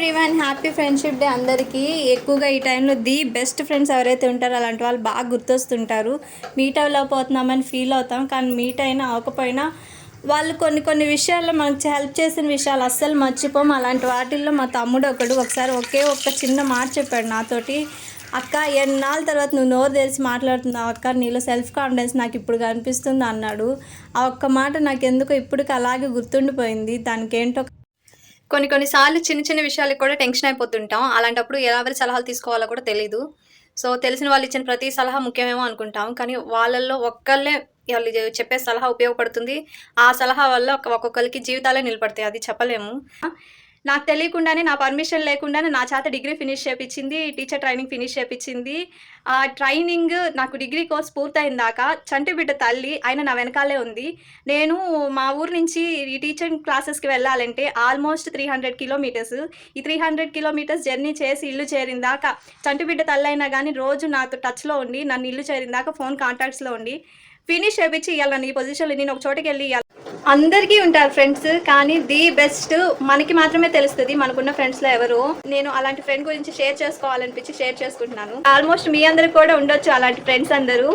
Everyone happy friendship day అందరికీ. ఎక్కువగా ఈ టైంలో ది బెస్ట్ ఫ్రెండ్స్ ఎవరైతే ఉంటారో అలాంటి వాళ్ళు బాగా గుర్తొస్తుంటారు. మీట్ అవ్వలేకపోతున్నామని ఫీల్ అవుతాం. కానీ మీట్ అయినా అవ్వకపోయినా వాళ్ళు కొన్ని కొన్ని విషయాల్లో మనకు హెల్ప్ చేసిన విషయాలు అస్సలు మర్చిపోం అలాంటి వాటిల్లో మా తమ్ముడు ఒకడు ఒకసారి ఒకే ఒక్క చిన్న మాట చెప్పాడు నాతోటి. అక్క ఎన్నాళ్ళ తర్వాత నువ్వు నోరు తెరిచి మాట్లాడుతున్నావు అక్క? నీలో సెల్ఫ్ కాన్ఫిడెన్స్ నాకు ఇప్పుడు కనిపిస్తుంది అన్నాడు. ఆ ఒక్క మాట నాకు ఎందుకో ఇప్పటికి అలాగే గుర్తుండిపోయింది. దానికి ఏంటో కొన్ని కొన్నిసార్లు చిన్న చిన్న విషయాలకు కూడా టెన్షన్ అయిపోతుంటాం. అలాంటప్పుడు ఎవరి సలహాలు తీసుకోవాలో కూడా తెలియదు సో తెలిసిన వాళ్ళు ఇచ్చిన ప్రతి సలహా ముఖ్యమేమో అనుకుంటాం. కానీ వాళ్ళల్లో ఒక్కళ్ళే వాళ్ళు చెప్పే సలహా ఉపయోగపడుతుంది. ఆ సలహా వల్ల ఒక్కొక్కరికి జీవితాలే నిలబడతాయి. అది చెప్పలేము. నాకు తెలియకుండానే నా పర్మిషన్ లేకుండానే నా చేత డిగ్రీ ఫినిష్ చేపించింది టీచర్ ట్రైనింగ్ ఫినిష్ చేపించింది ఆ ట్రైనింగ్ నాకు డిగ్రీ కోర్స్ పూర్తయిన దాకా చంటి బిడ్డ తల్లి ఆయన నా వెనకాలే ఉంది. నేను మా ఊరు నుంచి ఈ టీచింగ్ క్లాసెస్కి వెళ్ళాలంటే ఆల్మోస్ట్ త్రీ హండ్రెడ్ కిలోమీటర్స్. ఈ త్రీ హండ్రెడ్ కిలోమీటర్స్ జర్నీ చేసి ఇల్లు చేరిన దాకా చంటి బిడ్డ తల్లి అయినా కానీ రోజు నాతో టచ్లో ఉండి నన్ను ఇల్లు చేరిన దాకా ఫోన్ కాంటాక్ట్స్లో ఉండి ఫినిష్ చేపించి ఇవ్వాలని ఈ పొజిషన్లో నేను ఒక చోటకి వెళ్ళి ఇవ్వాలి అందరికీ ఉంటారు ఫ్రెండ్స్ కానీ ది బెస్ట్ మనకి మాత్రమే తెలుస్తుంది మనకున్న ఫ్రెండ్స్లో ఎవరు. నేను అలాంటి ఫ్రెండ్ గురించి షేర్ చేసుకోవాలనిపించి షేర్ చేసుకుంటున్నాను. ఆల్మోస్ట్ మీ అందరికి కూడా ఉండొచ్చు అలాంటి ఫ్రెండ్స్ అందరూ.